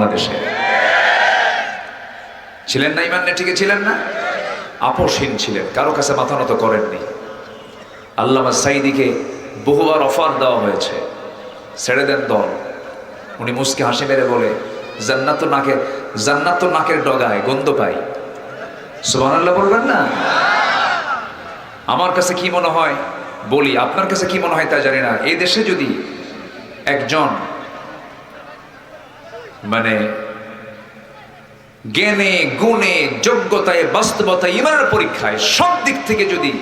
বাংলাদেশে। ছিলেন না ইমান ঠিকই ছিলেন না? আপোষহীন ছিলেন। কারও কাছে মাথা নত করেননি। আল্লামা সাইদিকে বহুবার অফার দেওয়া হয়েছে। ছেড়ে দেন দল। উনি মুসকে হাসি মেরে বলে, জান্নাত নাকের জান্নাত নাকের ডগায়, গন্ধ পাই। সুবহানাল্লাহ বলবেন না? আমার কাছে কি মনে হয়? বলি, আপনার কাছে কি মনে হয় তা জানি না। এই দেশে যদি একজন মানে জ্ঞানে, গুণে, যোগ্যতায়, বাস্তবতায়, ইমানের পরীক্ষায় সব দিক থেকে যদি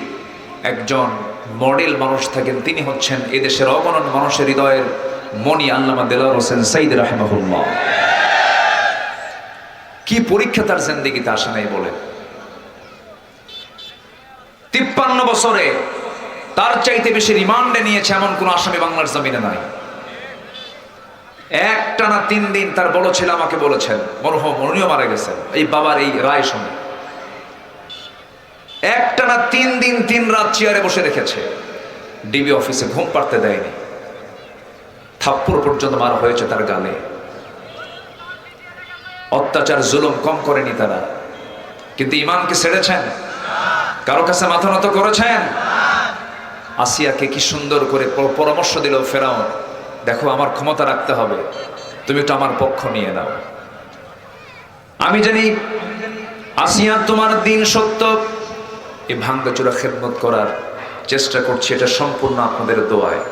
একজন মডেল মানুষ থাকেন, তিনি হচ্ছেন এদেশের অগণন মানুষের হৃদয়ের মনি আল্লামা দেলার হোসেন সাইদ রাহেমাহুল্লাহ। কি পরীক্ষা তার জিন্দিগিতে আসে নাই বলে? তিপ্পান্ন বছরে তার চাইতে বেশি রিমান্ডে নিয়েছে এমন কোন আসামি বাংলার জমিনে নাই। একটানা তিন দিন তার বড় ছেলে আমাকে বলেছেন মরহম উনিও মারা গেছেন এই বাবার এই রায় শুনে। একটানা তিন দিন তিন রাত চেয়ারে বসে রেখেছে, ডিবি অফিসে ঘুম পাড়তে দেয়নি। থাপ্পড় পর্যন্ত মারা হয়েছে তার গালে। অত্যাচার, জুলুম কম করেনি তারা। কিন্তু ইমানকে ছেড়েছেন? কারও কাছে মাথা নত করেছেন? আসিয়াকে কি সুন্দর করে পরামর্শ দিল ফেরাও দেখো, আমার ক্ষমতা রাখতে হবে। তুমি একটু আমার পক্ষ নিয়ে নাও। আমি জানি, আসিয়া তোমার দিন সত্য। এই ভাঙ্গাচোরা খেদমত করার চেষ্টা করছি, এটা সম্পূর্ণ আপনাদের দোয়ায়।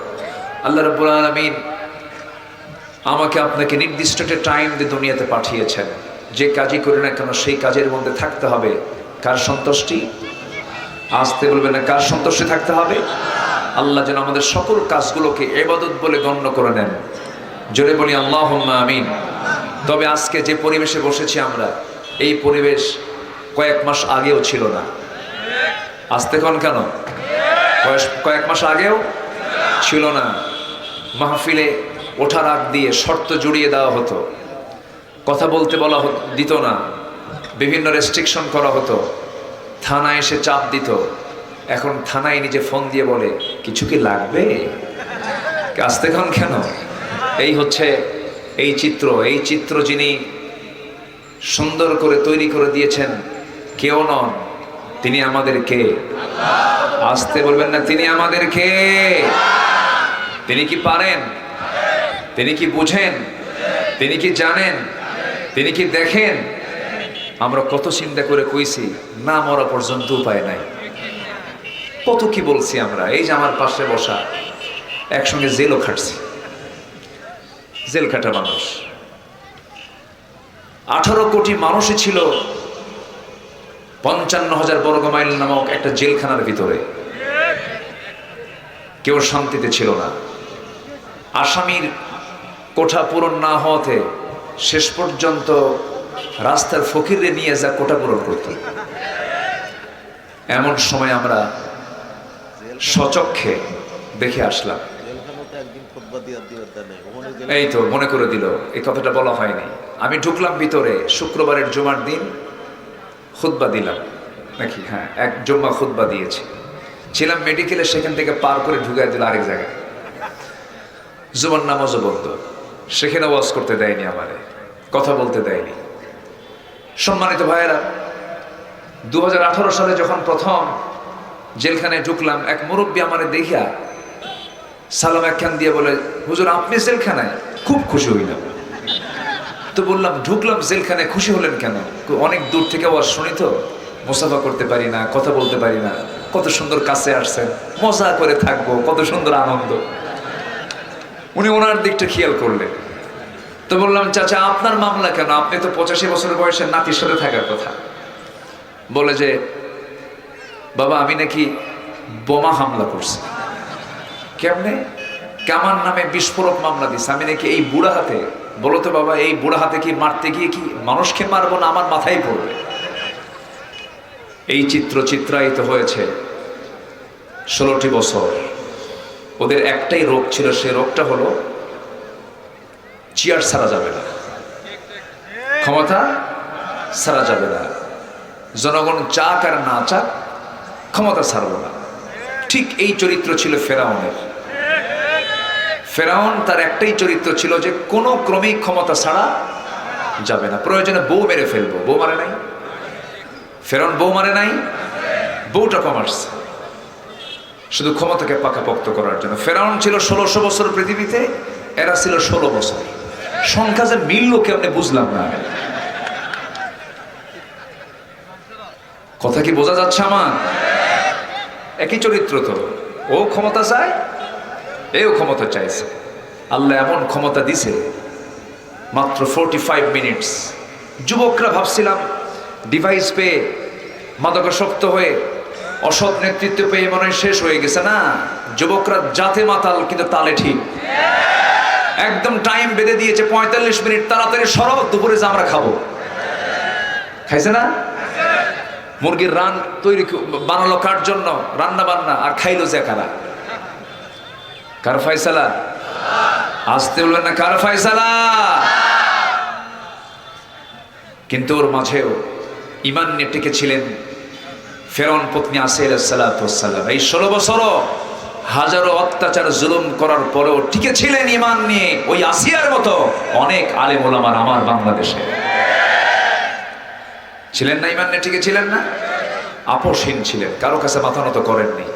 আল্লাহ রব্বুল আলমিন আমাকে আপনাকে নির্দিষ্ট একটা টাইম দিয়ে দুনিয়াতে পাঠিয়েছেন। যে কাজই করি না কেন, সেই কাজের মধ্যে থাকতে হবে। কার সন্তুষ্টি? আসতে বলবে না, কার সন্তুষ্টি থাকতে হবে? আল্লাহ যেন আমাদের সকল কাজগুলোকে এবাদত বলে গণ্য করে নেন। জোরে বলি আল্লাহ আমিন। তবে আজকে যে পরিবেশে বসেছি আমরা, এই পরিবেশ কয়েক মাস আগেও ছিল না। আসতে কন? কেন কয়েক- মাস আগেও ছিল না। মাহফিলে ওঠার আগ দিয়ে শর্ত জুড়িয়ে দেওয়া হতো। কথা বলতে বলা দিত না। বিভিন্ন রেস্ট্রিকশন করা হতো। থানায় এসে চাপ দিত। এখন থানায় নিজে ফোন দিয়ে বলে, কিছু কি লাগবে? আসতে কন কেন? এই হচ্ছে এই চিত্র এই চিত্র যিনি সুন্দর করে তৈরি করে দিয়েছেন, কেউ নন, তিনি আমাদের কে? আসতে বলবেন না, তিনি আমাদের কে? তিনি কি পারেন? তিনি কি বুঝেন? তিনি কি জানেন? তিনি কি দেখেন? আমরা কত চিন্তা করে কইছি, না মরা পর্যন্ত উপায় নাই। কত কি বলছি আমরা? এই যে আমার পাশে বসা, একসঙ্গে জেলও খাটছি। জেল খাটা মানুষ। আঠারো কোটি মানুষই ছিল পঞ্চান্ন হাজার বর্গ মাইল নামক একটা জেলখানার ভিতরে। কেউ শান্তিতে ছিল না। আসামির কোঠা পূরণ না হওয়াতে শেষ পর্যন্ত রাস্তার ফকিরে নিয়ে যা কোঠা পূরণ করত। এমন সময় আমরা সচক্ষে দেখে আসলাম। এই তো, মনে করে দিল, এই কথাটা বলা হয়নি। আমি ঢুকলাম ভিতরে, শুক্রবারের জুমার দিন খুতবা দিলাম। নাকি? হ্যাঁ এক জুম্মা খুতবা দিয়েছি। ছিলাম মেডিকেলে সেখান থেকে পার করে ঢুকাই দিল আরেক জায়গায়। জুমার নামাজও বন্ধ। সেখানে ওয়াজ করতে দেয়নি আমারে, কথা বলতে দেয়নি। সম্মানিত ভাইয়েরা দু হাজার আঠারো সালে যখন প্রথম জেলখানায় ঢুকলাম, এক মুরব্বী আমারে দেখিয়া সালাম একখান দিয়ে বলে, হুজুর, আপনি জেলখানায়? খুব খুশি হইলাম। তো বললাম, ঢুকলাম, জেলখানায় খুশি হলেন কেন? অনেক দূর থেকে আবার শুনি তো। মুসাফা করতে পারি না, কথা বলতে পারি না। কত সুন্দর কাছে আসছেন, মজা করে থাকব, কত সুন্দর আনন্দ। উনি ওনার দিকটা খেয়াল করলেন। তো বললাম, চাচা, আপনার মামলা কেন? আপনি তো পঁচাশি বছরের বয়সের নাতির সাথে থাকার কথা। বলে যে বাবা, আমি নাকি বোমা হামলা করছি। কেমনে? কামার নামে বিস্ফোরক মামলা দিস আমি নাকি এই বুড়া হাতে, বলো তো বাবা, এই বুড়া হাতে কি মারতে গিয়ে কি মানুষকে মারবো না আমার মাথায় পড়বে? এই চিত্র চিত্রায়িত হয়েছে ষোলোটি বছর। ওদের একটাই রোগ ছিল, সে রোগটা হলো চেয়ার সারা যাবে না। ক্ষমতা সারা যাবে না। জনগণ চাক আর না চাক ক্ষমতা ছাড়ব না। ঠিক এই চরিত্র ছিল ফেরাউনের। ফেরাউন তার একটাই চরিত্র ছিল যে কোনো ক্রমেই ক্ষমতা ছাড়া যাবে না। প্রয়োজনে বউ মেরে ফেলব। বউ মারে নাই? ফেরন বউ মারে নাই? বউটা কমার্স শুধু ক্ষমতাকে পাকাপোক্ত করার জন্য। ফেরাউন ছিল ষোলোশো বছর পৃথিবীতে, এরা ছিল ষোলো বছর। সংখ্যা যে মিলল কেমনে বুঝলাম না। কথা কি বোঝা যাচ্ছে আমার? একই চরিত্র তো। ও ক্ষমতা চায়, এও ক্ষমতা চাইছে। আল্লাহ এমন ক্ষমতা দিছে, মাত্র ফোরটি ফাইভ মিনিটস যুবকরা ভাবছিলাম ডিভাইস পেয়ে মাদকাসক্ত হয়ে অসৎ নেতৃত্ব পেয়ে মনে শেষ হয়ে গেছে। না, যুবকরা জাতে মাতাল, কিন্তু তালে ঠিক। একদম টাইম বেঁধে দিয়েছে, পঁয়তাল্লিশ মিনিট তাড়াতাড়ি সরব দুপুরে যা আমরা খাব। খাইছে না? মুরগির রান তৈরি বানালো কার জন্য? রান্না বান্না আর খাইলো যে কারা? কার ফয়সালা? আসতে বলবেন না কার ফয়সালা? কিন্তু ওর মাঝেও ইমান নিয়ে টিকে ছিলেন ফেরন পত্নী আসির সালাম। এই ষোলো বছরও হাজারো অত্যাচার, জুলুম করার পরেও টিকে ছিলেন ইমান নিয়ে ওই আসিয়ার মতো অনেক আলেম ওলামার আমার বাংলাদেশে। ছিলেন না ইমান নিয়ে টিকে ছিলেন না? আপোষহীন ছিলেন, কারও কাছে মাথা নত করেননি।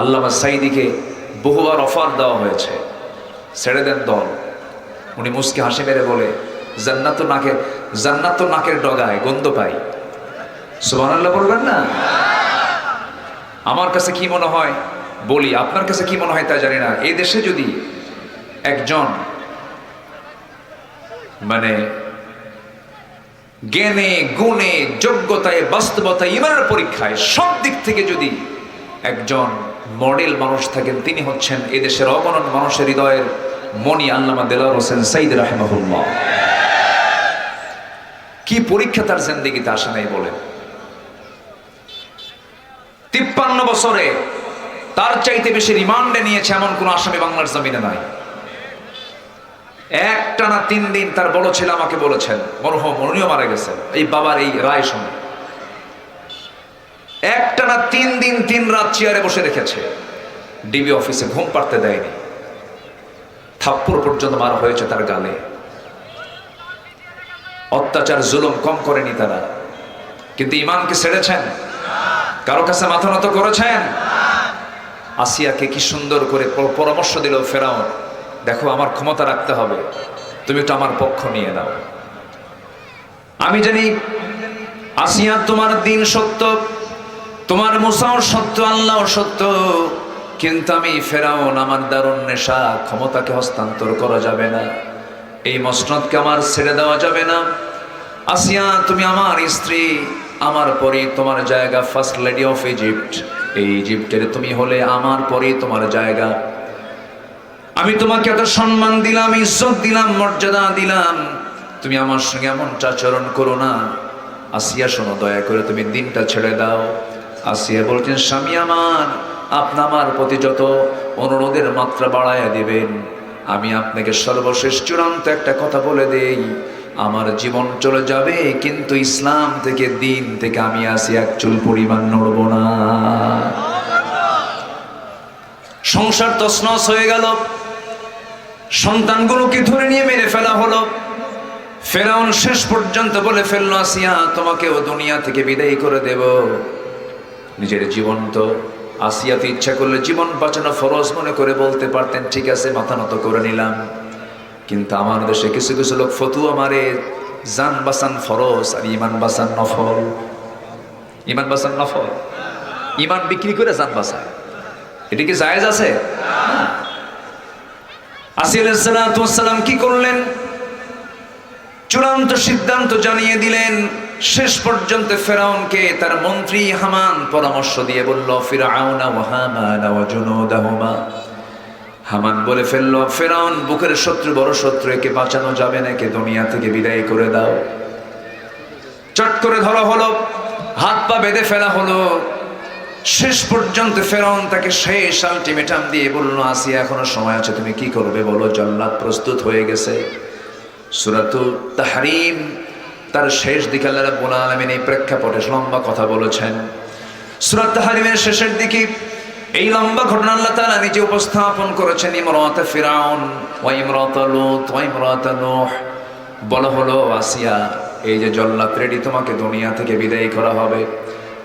আল্লামা সাইদিকে বহুবার অফার দেওয়া হয়েছে, ছেড়ে দেন দল। উনি মুসকে হাসি মেরে বলে জান্নাত তো নাকে জান্নাত নাকের ডগায় গন্ধ পাই। সুবহানাল্লাহ বলবেন না? আমার কাছে কি মনে হয়, বলি, আপনার কাছে কি মনে হয় তা জানি না। এই দেশে যদি একজন মানে জ্ঞানে, গুণে, যোগ্যতায়, বাস্তবতায়, ইমানের পরীক্ষায় সব দিক থেকে যদি একজন মডেল মানুষ থাকেন, তিনি হচ্ছেন এদেশের অগণন মানুষের হৃদয়ের মনি আল্লামা দেলার হোসেন সাইদ রাহেমাহুল্লাহ। কি পরীক্ষা তার জিন্দিগিতে আসে নাই বলেন? তিপ্পান্ন বছরে তার চাইতে বেশি রিমান্ডে নিয়েছে এমন কোন আসামি বাংলার জমিনে নাই। একটানা তিন দিন তার বড় ছেলে আমাকে বলেছেন মরহম উনিও মারা গেছেন এই বাবার এই রায় শুনে। একটানা তিন দিন তিন রাত চেয়ারে বসে রেখেছে, ডিবি অফিসে ঘুম পাড়তে দেয়নি। থাপ্পড় পর্যন্ত মারা হয়েছে তার গালে। অত্যাচার, জুলুম কম করেনি তারা। কিন্তু ইমানকে ছেড়েছেন? কারও কাছে মাথা নত করেছেন? আসিয়াকে কি সুন্দর করে পরামর্শ দিল ফেরাও দেখো, আমার ক্ষমতা রাখতে হবে। তুমি তো আমার পক্ষ নিয়ে নাও। আমি জানি, আসিয়া তোমার দিন সত্য, তোমার মুসাও সত্য আল্লাহ সত্য, কিন্তু আমি ফেরাউন, আমার দারুণ নেশা, ক্ষমতাকে হস্তান্তর করা যাবে না। এই মসনদকে আমার ছেড়ে দেওয়া যাবে না। আসিয়া, তুমি আমার স্ত্রী, আমার পরে, তোমার জায়গা, ফার্স্ট লেডি অফ ইজিপ্ট। এই ইজিপ্টের তুমি হলে আমার পরে, তোমার জায়গা। আমি তোমাকে এত সম্মান দিলাম, ইজ্জত দিলাম, মর্যাদা দিলাম। তুমি আমার সঙ্গে এমন আচরণ করো না। আসিয়া শোনো, দয়া করে তুমি দিনটা ছেড়ে দাও। আসিয়া বলছেন, স্বামী আমার, আপনি আমার প্রতি যত অনুরোধের মাত্রা বাড়াইয়া দিবেন, আমি আপনাকে সর্বশেষ চূড়ান্ত একটা কথা বলে দেই। আমার জীবন চলে যাবে, কিন্তু ইসলাম থেকে, দিন থেকে আমি আসি, এক চুল পরিমাণ নড়ব না। সংসার তসনস হয়ে গেল। সন্তানগুলোকে ধরে নিয়ে মেরে ফেলা হলো। ফেরাউন শেষ পর্যন্ত বলে ফেলল, আসিয়া, তোমাকেও দুনিয়া থেকে বিদায় করে দেব। নিজের জীবন তো আসিয়াতে ইচ্ছা করলে জীবন বাঁচানো ফরজ মনে করে বলতে পারতেন, ঠিক আছে, মাথা নত করে নিলাম। কিন্তু আমার দেশে কিছু কিছু লোক ফতুয়া মারে, জান বাসান ফরজ আর ইমান বাসান নফল। ইমান বাসান নফল? ইমান বিক্রি করে জান বাসায়। এটা কি জায়েজ আছে? আসিয়ালাম কি করলেন? চূড়ান্ত সিদ্ধান্ত জানিয়ে দিলেন, শেষ পর্যন্ত ফেরাউনকে তার মন্ত্রী হামান পরামর্শ দিয়ে বলল, ফিরাউনা ওয়া হামানা বলে ফেলল, ফেরাউন, বুকের শত্রু, বড় শত্রু, একে বাঁচানো যাবে না, একে দুনিয়া থেকে বিদায় করে দাও। চট করে ধরা হলো, হাত পা বেঁধে ফেলা হলো। শেষ পর্যন্ত ফেরাউন তাকে শেষ আলটিমেটাম দিয়ে বলল, আসিয়া এখনও সময় আছে, তুমি কি করবে বলো? জল্লাদ প্রস্তুত হয়ে গেছে। সুরাতু তাহারিম, তার শেষ দিকে আল্লাহ রাব্বুল আলামিন এই প্রেক্ষাপটে লম্বা কথা বলেছেন। সুরাত তাহারিমের শেষের দিকে এই লম্বা ঘটনা আল্লাহ তাআলা নিজে উপস্থাপন করেছেন, ইমরাত ফিরাউন ওয়া ইমরাত লূত ওয়া বলা হলো, আসিয়া, এই যে জল্লাদ রেডি তোমাকে দুনিয়া থেকে বিদায় করা হবে।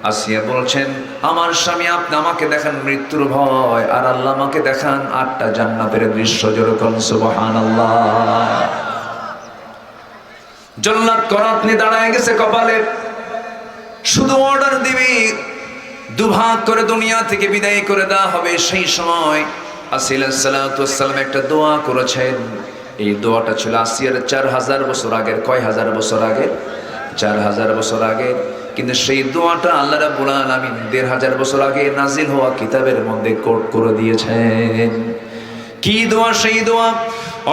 আসিয়া বলছেন, আমার স্বামী, আপনি আমাকে দেখান মৃত্যুর ভয়, আর আল্লাহ আমাকে দেখান আটটা জান্নাতের দৃশ্য যেরকম সুবহান জল্লাদ করাতনি দাঁড়ায় গেছে কপালে। শুধু অর্ডার দিবি, দুভাগ করে দুনিয়া থেকে বিদায় করে দেওয়া হবে। সেই সময় আসিল সালাম একটা দোয়া করেছেন। এই দোয়াটা ছিল আসিয়ার চার হাজার বছর আগের, কয় হাজার বছর আগে চার হাজার বছর আগে কিন্তু সেই দোয়াটা আল্লাহ রাব্বুল আলামিন দেড় হাজার বছর আগে নাজিল হওয়া কিতাবের মধ্যে কোট করে দিয়েছেন কি দোয়া সেই দোয়া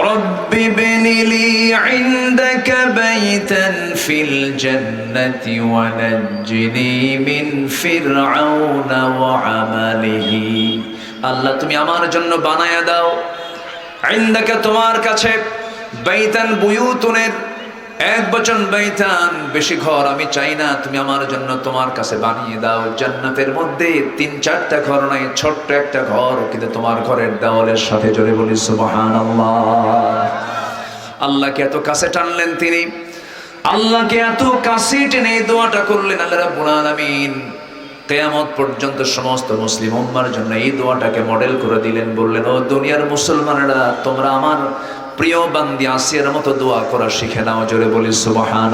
رب ابن لي عندك بيتا في الجنة ونجني من فرعون وعمله আল্লাহ তুমি আমার জন্য বানায়া দাও আইন্দাকে তোমার কাছে বাইতান বুয়ুতুনের এক বচন বাইতান, বেশি ঘর আমি চাই না, তুমি আমার জন্য তোমার কাছে বানিয়ে দাও। জান্নাতের মধ্যে তিন চারটা ঘর নাই, ছোট্ট একটা ঘর, কিন্তু তোমার ঘরের দেওয়ালের সাথে জোরে বলি সুবহান আল্লাহকে এত কাছে টানলেন তিনি। আল্লাহকে এত কাছে টেনে দোয়াটা করলেন আল্লাহ রাব্বুল আলামিন। কেয়ামত পর্যন্ত সমস্ত মুসলিম উম্মার জন্য এই দোয়াটাকে মডেল করে দিলেন, বললেন, ও দুনিয়ার মুসলমানেরা, তোমরা আমার প্রিয় বান্দি, আসিয়ার মতো দোয়া করা শিখে নাও, জোরে বলি সুবহান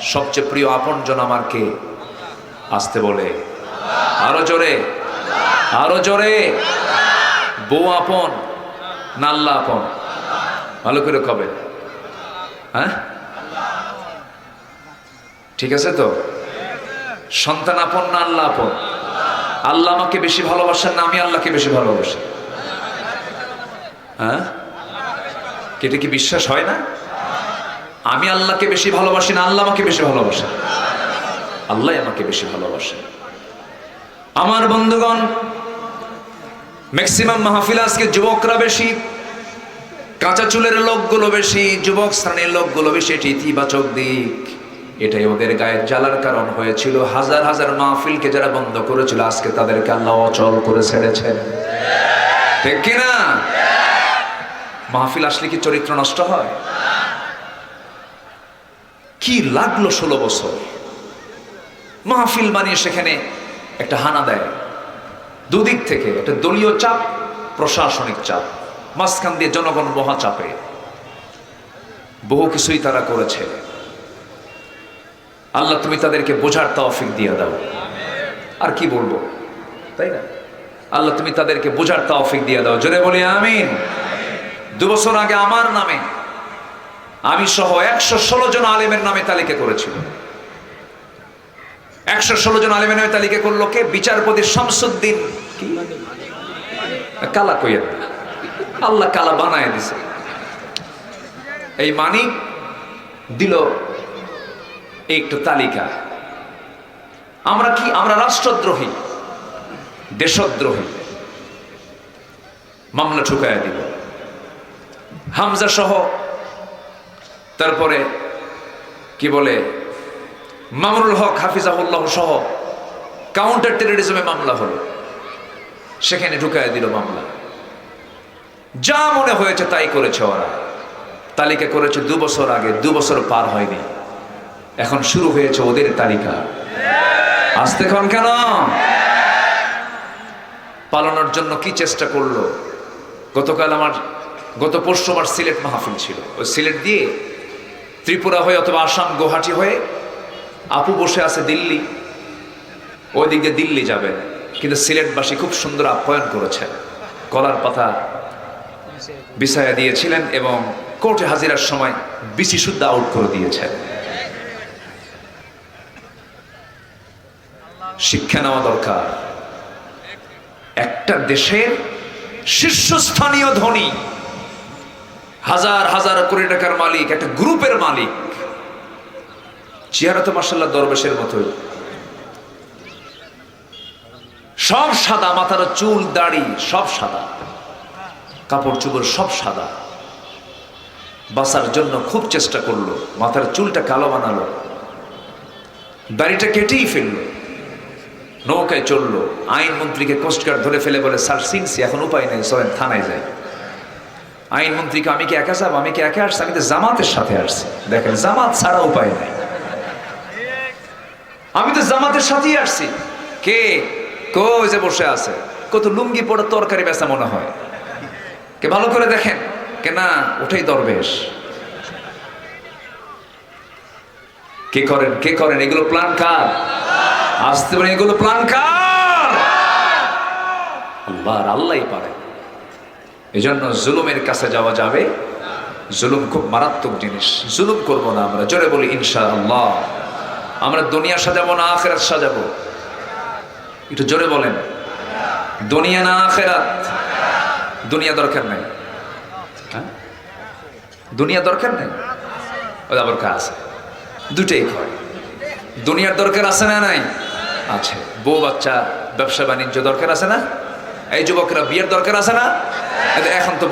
সবচেয়ে প্রিয় আপনজন আমার কে? আসতে বলে। আরও জোরে। আরও জোরে। বউ আপন না আল্লাহ আপন। ভালো করে কবে? হ্যাঁ? ঠিক আছে তো? সন্তান আপন না আল্লাহ আপন। আল্লাহ আমাকে বেশি ভালোবাসেন না, আমি আল্লাহকে বেশি ভালোবাসি। হ্যাঁ? এটা কি বিশ্বাস হয় না? আমি আল্লাহকে বেশি ভালোবাসি না আল্লাহ আমাকে বেশি ভালোবাসে? আল্লাহ আমাকে বেশি ভালোবাসে। আমার বন্ধুগণ ম্যাক্সিমাম মাহফিল আজকে যুবকরা বেশি, কাঁচা চুলের লোকগুলো বেশি, যুবক শ্রেণির লোকগুলো বেশি, এটি ইতিবাচক দিক। এটাই ওদের গায়ে জ্বালার কারণ হয়েছিল। হাজার হাজার মাহফিলকে যারা বন্ধ করেছিল, আজকে তাদেরকে আল্লাহ অচল করে ছেড়েছেন। ঠিক কিনা? মাহফিল আসলে কি চরিত্র নষ্ট হয়? কি লাগল ষোলো বছর? মাহফিল বানিয়ে সেখানে একটা হানা দেয়। দুদিক থেকে একটা দলীয় চাপ, প্রশাসনিক চাপ, মাঝখান দিয়ে জনগণ মহা চাপে। বহু কিছুই তারা করেছে। আল্লাহ তুমি তাদেরকে বোঝার তৌফিক দিয়ে দাও। আর কি বলব? তাই না? আল্লাহ তুমি তাদেরকে বোঝার তৌফিক দিয়ে দাও। জোরে বলি, আমিন। দু বছর আগে আমার নামে আমি সহ একশো ষোলো জন আলেমের নামে তালিকা করেছিল। একশো ষোলো জন আলেমের নামে তালিকা করল কে? বিচারপতি শামসুদ্দিন। কালা কইয়া আল্লাহ কালা বানায় দিছে। এই মানিক দিল একটু তালিকা। আমরা কি? আমরা রাষ্ট্রদ্রোহী, দেশদ্রোহী। মামলা ঠুকায় দিল। হামজা সহ। তারপরে কি বলে? মামুনুল হক হাফিজাহুল্লাহ সহ কাউন্টার টেরোরিজমে মামলা হলো। সেখানে ঢুকায় দিল মামলা। যা মনে হয়েছে তাই করেছে ওরা। তালিকা করেছে দু বছর আগে, দু বছর পার হয়নি। এখন শুরু হয়েছে ওদের তালিকা। আসতে ক্ষণ কেন? পালানোর জন্য কি চেষ্টা করল? গতকাল আমার গত পরশু আমার সিলেট মাহফিল ছিল। ওই সিলেট দিয়ে ত্রিপুরা হয়ে অথবা আসাম গুয়াহাটি হয়ে আপু বসে আছে দিল্লি। ওই দিক দিয়ে দিল্লি যাবেন। কিন্তু সিলেটবাসী খুব সুন্দর আপ্যায়ন করেছেন। কলার পাতা বিছায়া দিয়েছিলেন এবং কোর্টে হাজিরার সময় বিসি শুদ্ধ আউট করে দিয়েছেন। শিক্ষা নেওয়া দরকার। একটা দেশের শীর্ষস্থানীয় ধনী হাজার হাজার কোটি টাকার মালিক, একটা গ্রুপের মালিক। চেহারা তো মার্শাল্লাহ দরবেশের মতোই। সব সাদা, মাথার চুল দাড়ি সব সাদা। কাপড় চুপড় সব সাদা। বাঁচার জন্য খুব চেষ্টা করল, মাথার চুলটা কালো বানালো। দাড়িটা কেটেই ফেলল। নৌকায় চলল আইন মন্ত্রীকে কোস্টগার্ড ধরে ফেলে বলে, স্যার, সিনসি, এখন উপায় নেই চলেন থানায় যায় আইনমন্ত্রীকে আমি কি একা যাব? আমি কি একা আসছি? আমি তো জামাতের সাথে আসছি। দেখেন, জামাত ছাড়া উপায় নাই। আমি তো জামাতের সাথেই আসছি। কে? কই যে বসে আছে? কত লুঙ্গি পরে তরকারি বেচা মনে হয়। কে ভালো করে দেখেন। কে না, ওটাই দরবেশ। কে করেন কে করেন? এগুলো প্ল্যান কার? আসতে পারেন এগুলো প্ল্যান কার? আল্লাহ, আর আল্লাহই পারে এজন্য জুলুমের কাছে যাওয়া যাবে। জুলুম খুব মারাত্মক জিনিস। জুলুম করব না আমরা। জোরে বলি ইনশা আল্লাহ আমরা দুনিয়া সাজাবো না আখেরাত সাজাবো? একটু জোরে বলেন। দুনিয়া না আখেরাত? দুনিয়া দরকার নাই। হ্যাঁ? দুনিয়া দরকার নেই? আবার কাজ আছে? দুটেই হয় দুনিয়ার দরকার আছে না নাই? আছে। বউ বাচ্চা ব্যবসা বাণিজ্য দরকার আছে না? এই যুবকরা বিয়ের দরকার আছে না? এখন তো